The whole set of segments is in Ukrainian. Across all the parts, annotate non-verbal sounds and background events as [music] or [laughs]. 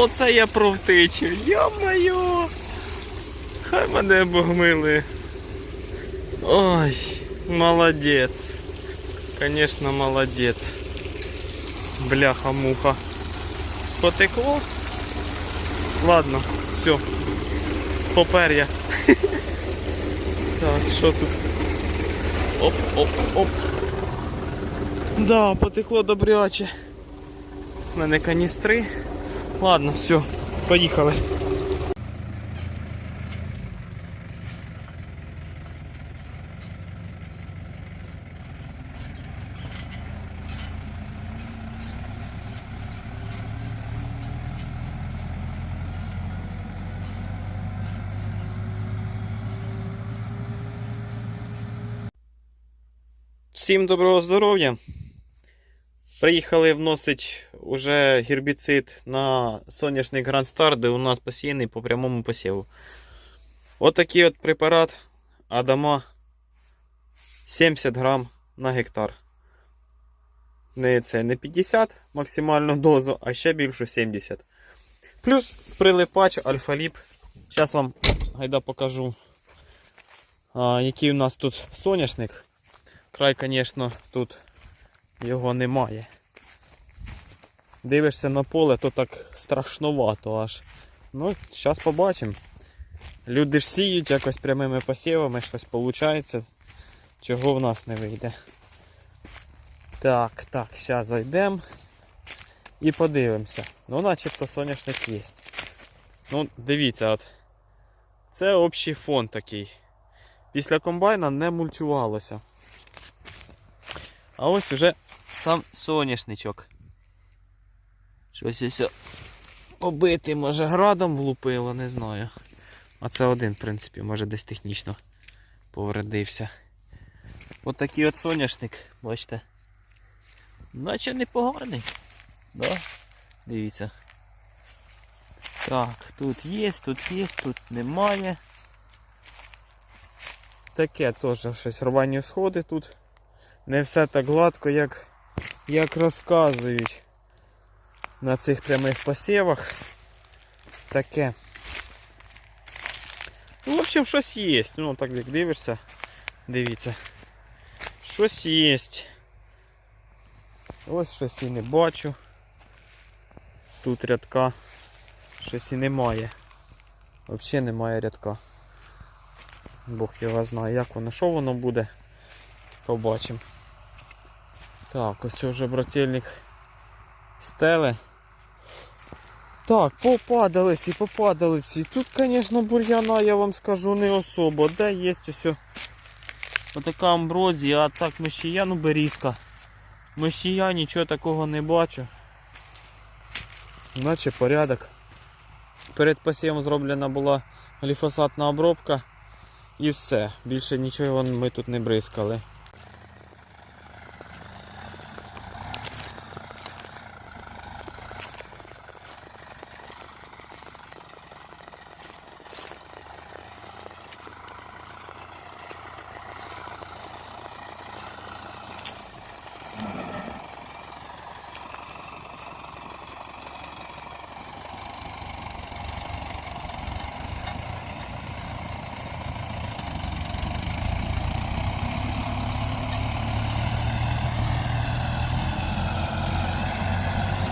Оце я провтичу. Йо-моє. Хай мене богмили. Ой, молодець. Конечно, молодець. Бляха-муха. Потекло? Ладно, все. Попер я. [laughs] Так, що тут? Оп, оп, оп. Да, потекло добряче. У мене каністри. Ладно, все, поїхали. Всім доброго здоров'я. Приїхали вносить уже гербіцид на Grand Star, де у нас посіяний по прямому посіву. Отакий от препарат Адама 70 грам на гектар. Не це не 50 максимальну дозу, а ще більшу 70. Плюс прилипач альфа-ліп. Зараз вам гайда покажу, а, який у нас тут соняшник. Край, звісно, тут його немає. Дивишся на поле, то так страшновато аж. Ну, зараз побачимо. Люди ж сіють якось прямими посівами, щось виходить. Чого в нас не вийде. Так, так, зараз зайдемо і подивимося. Ну, начебто соняшник є. Ну, дивіться, от. Це общий фон такий. Після комбайна не мульчувалося. А ось уже сам соняшничок. Щось ось побитий, може градом влупило, не знаю. А це один, в принципі, може десь технічно повредився. От такий от соняшник, бачите. Наче непоганий. Да? Дивіться. Так, тут є, тут є, тут немає. Таке теж щось рвані сходи тут не все так гладко, як, як розказують на цих прямих посівах. Таке. Ну, в общем, щось є. Ну, так як дивишся, дивіться. Щось є. Ось щось і не бачу. Тут рядка. Щось і немає. Взагалі немає рядка. Бог його знає, як воно, що воно буде. Побачимо. Так, ось вже брательник стели. Так, попадалиці, попадалиці. Тут, звісно, бур'яна, я вам скажу, не особо. Де є ось отака амброзія, а так мишія, ну берізка. Мишія, нічого такого не бачу. Наче порядок. Перед посівом зроблена була гліфосатна обробка і все. Більше нічого ми тут не бризкали.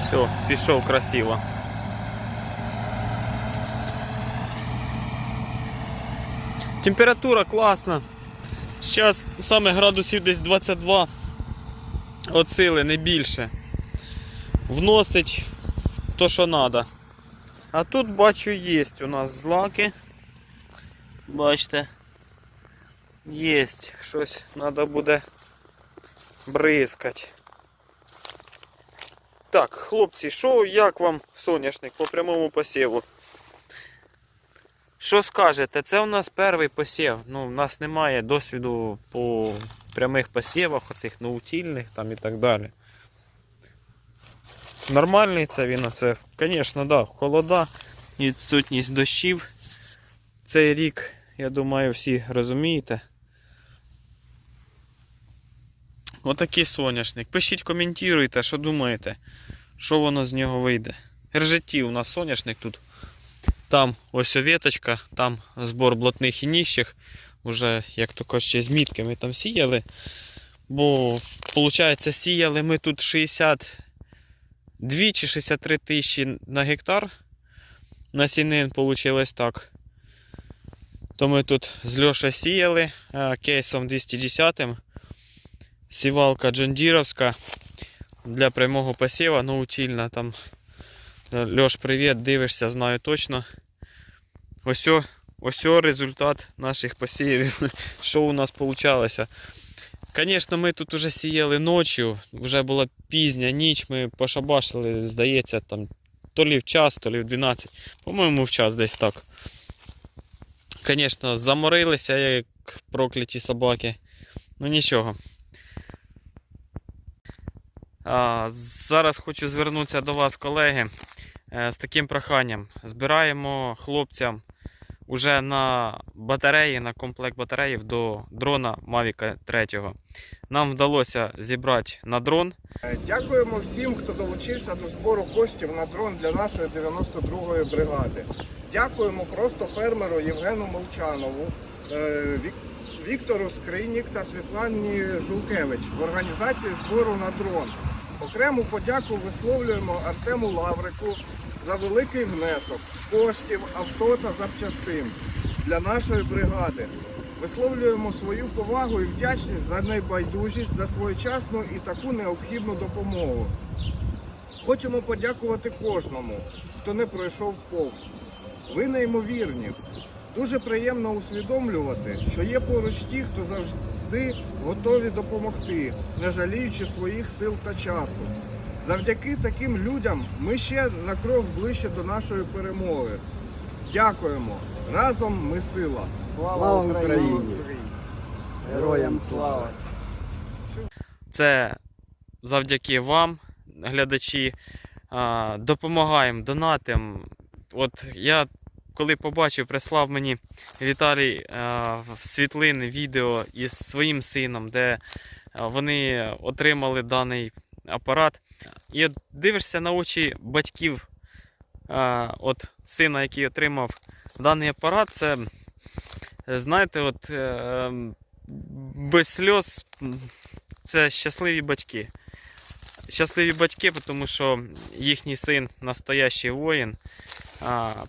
Все, пішов красиво. Температура класна. Зараз саме градусів десь 22 от сили, не більше. Вносить то, що треба. А тут бачу є у нас злаки. Бачите. Є щось треба буде бризкати. Так, хлопці, що як вам соняшник по прямому посіву? Що скажете? Це у нас перший посів. Ну, у нас немає досвіду по прямих посівах, оцих наутільних там і так далі. Нормальний це він, оце, звісно, да, холода, відсутність дощів. Цей рік, я думаю, всі розумієте. Отакий соняшник. Пишіть, коментуйте, що думаєте, що воно з нього вийде. Ржеті у нас соняшник тут. Там ось веточка, там збор блатних і ніщих. Уже, як то кажуть, з мітками там сіяли. Бо, виходить, сіяли ми тут 62 чи 63 тисячі на гектар. Насінин вийшло так. То ми тут з Льоша сіяли кейсом 210. Сівалка Джондіровська для прямого посіва, ну утільна там. Е, Льош, привіт, дивишся, знаю точно. Ось ось результат наших посівів. [laughs] Що у нас вийшло. Звісно, ми тут уже сіяли ночі, вже була пізня ніч, ми пошабашили, здається, там то лі в час, то лі в 12. По-моєму, в час десь так. Звісно, заморилися, як прокляті собаки. Ну нічого. Зараз хочу звернутися до вас, колеги, е, з таким проханням. Збираємо хлопцям уже на батареї, на комплект батареїв до дрона Mavic 3. Нам вдалося зібрати на дрон. Е, Дякуємо всім, хто долучився до збору коштів на дрон для нашої 92-ї бригади. Дякуємо просто фермеру Євгену Молчанову, е, Віктору Скринік та Світлані Жулкевич в організації збору на дрон. Окрему подяку висловлюємо Артему Лаврику за великий внесок коштів, авто та запчастин для нашої бригади. Висловлюємо свою повагу і вдячність за небайдужість, за своєчасну і таку необхідну допомогу. Хочемо подякувати кожному, хто не пройшов повз. Ви неймовірні. Дуже приємно усвідомлювати, що є поруч ті, хто завжди готові допомогти, не жаліючи своїх сил та часу. Завдяки таким людям ми ще на крок ближче до нашої перемоги. Дякуємо! Разом ми сила! Слава Україні! Героям слава! Це завдяки вам, глядачі. Допомагаємо, донатимо. От я коли побачив, прислав мені Віталій а, світлини, відео із своїм сином, де вони отримали даний апарат. І дивишся на очі батьків от сина, який отримав даний апарат, це, знаєте, от е, без сльоз це щасливі батьки. Щасливі батьки, тому що їхній син настоящий воїн,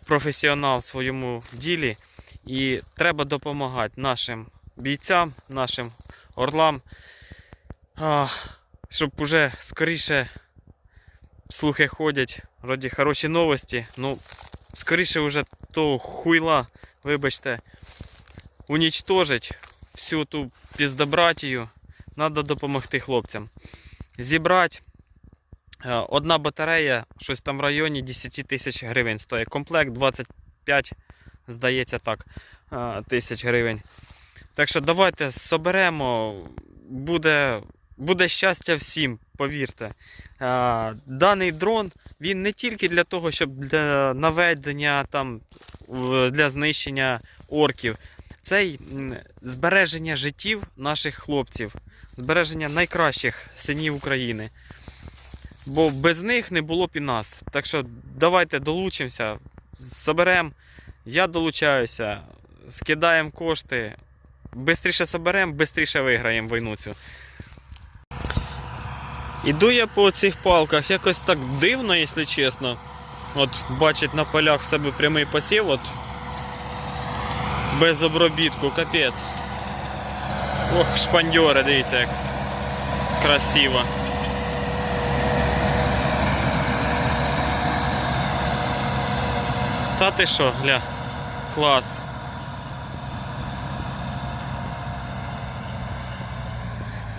професіонал в своєму ділі. І треба допомагати нашим бійцям, нашим орлам, щоб уже скоріше слухи ходять, вроді хороші новості. Ну, скоріше вже того хуйла, вибачте, унічтожить всю ту піздобратію. Треба допомогти хлопцям. Зібрати одна батарея, щось там в районі 10 тисяч гривень стоїть. Комплект 25, здається так, е, тисяч гривень. Так що давайте соберемо, буде, буде щастя всім, повірте. Е, Даний дрон він не тільки для того, щоб для наведення, там, для знищення орків. Це й збереження життів наших хлопців, збереження найкращих синів України. Бо без них не було б і нас. Так що давайте долучимося, соберемо. Я долучаюся, скидаємо кошти. Бистріше соберемо, бистріше виграємо війну цю. Іду я по цих палках, якось так дивно, якщо чесно. От бачить на полях в себе прямий посів, от без обробітку, капець. Ох, шпандьори, дивіться, як красиво. Та ти що, гля, клас.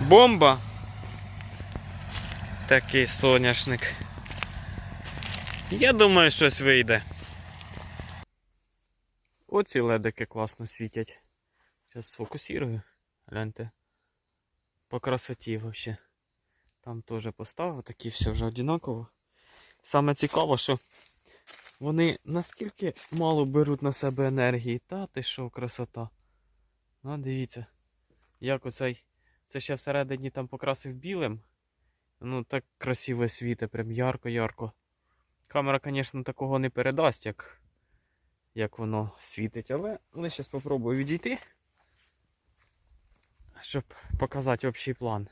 Бомба. Такий соняшник. Я думаю, щось вийде. Оці ледики класно світять. Зараз сфокусирую. Гляньте. По красоті вообще. Там теж поставив, такі все вже однаково. Саме цікаво, що вони наскільки мало беруть на себе енергії. Та ти що, красота. Ну, дивіться. Як оцей. Це ще всередині там покрасив білим. Ну так красиво світе, прям ярко-ярко. Камера, звісно, такого не передасть, як, як воно світить, але але зараз спробую відійти, щоб показати общий план.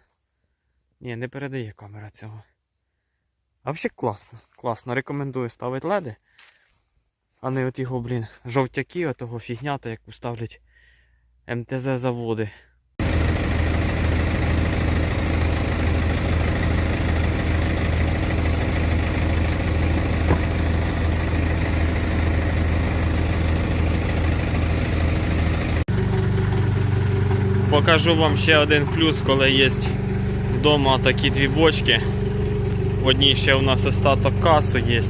Ні, не передає камера цього. А взагалі класно. Класно. Рекомендую ставити леди. А не от його, блін, жовтяки, отого фігнята, яку ставлять МТЗ заводи. Покажу вам ще один плюс, коли є вдома такі дві бочки. В одній ще у нас остаток касу є,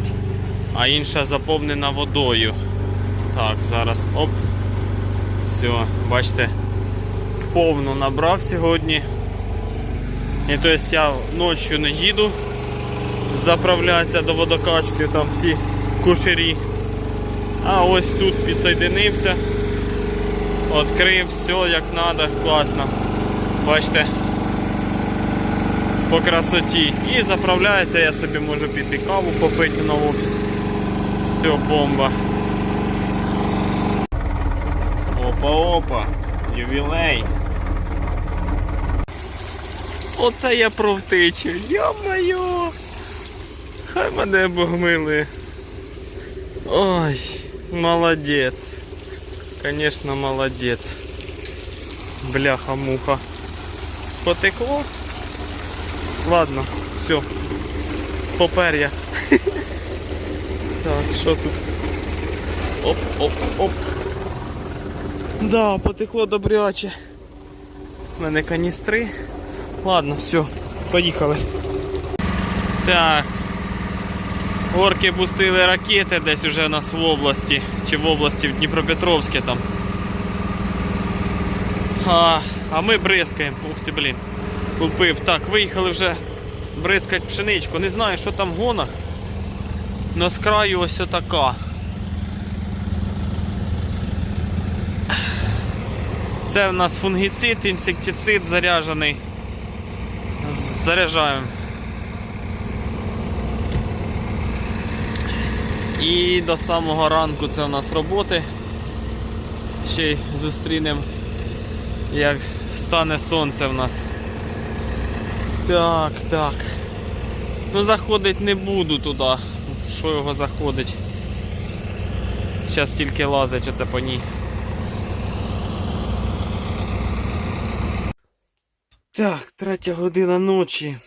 а інша заповнена водою. Так, зараз оп. Все, бачите, повну набрав сьогодні. І то есть я ночі не їду заправлятися до водокачки там в ті кушері. А ось тут підсоєдинився. Открив, все як треба, класно. Бачите, по красоті. І заправляється, я собі можу піти каву попити на офіс. Все, бомба. Опа-опа, ювілей. Оце я про втичу. Йо-моє! Хай мене Бог милує. Ой, молодець. Конечно, молодец. Бляха-муха. Потекло? Ладно, все. Попер я. [laughs] Так, що тут? Оп, оп, оп. Да, потекло добряче. У мене каністри. Ладно, все, поїхали. Так. Орки пустили ракети десь уже у нас в області. Чи в області в Дніпропетровське там. А, а ми бризкаємо. Ух ти, блін. Купив. Так, виїхали вже бризкать пшеничку. Не знаю, що там в гонах. Но з краю ось отака. Це в нас фунгіцид, інсектицид заряджений. Заряджаємо. І до самого ранку це у нас роботи. Ще й зустрінемо, як стане сонце в нас. Так, так. Ну заходить не буду туди. Що його заходить? Зараз тільки лазить оце по ній. Так, третя година ночі.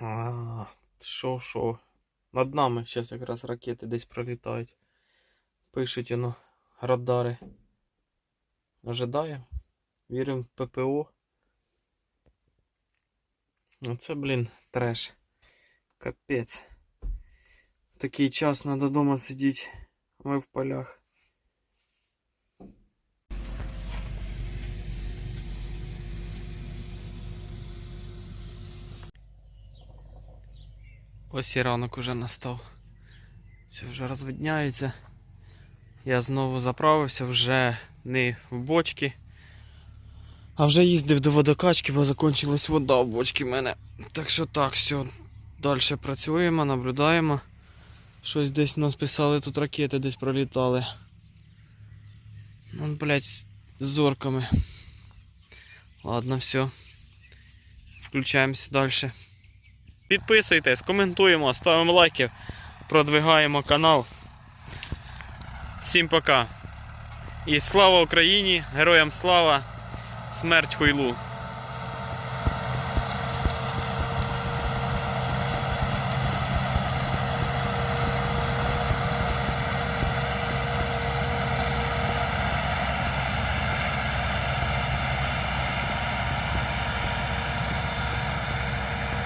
А, Що, що? Над нами зараз якраз ракети десь пролітають. Пишуть воно радари. Ожидаємо. Віримо в ППО. Ну це, блін, треш. Капець. Такий час треба вдома сидіти. Ми в полях. Ось і ранок уже настав. Це вже розвидняється. Я знову заправився вже не в бочки, а вже їздив до водокачки, бо закінчилась вода в бочці в мене. Так що так, все. Далі працюємо, наблюдаємо. Щось десь нас писали, тут ракети десь пролітали. Ну, блядь, з зорками. Ладно, все. Включаємося далі. Підписуйтесь, коментуємо, ставимо лайки, продвигаємо канал. Всім пока. І слава Україні! Героям слава! Смерть хуйлу!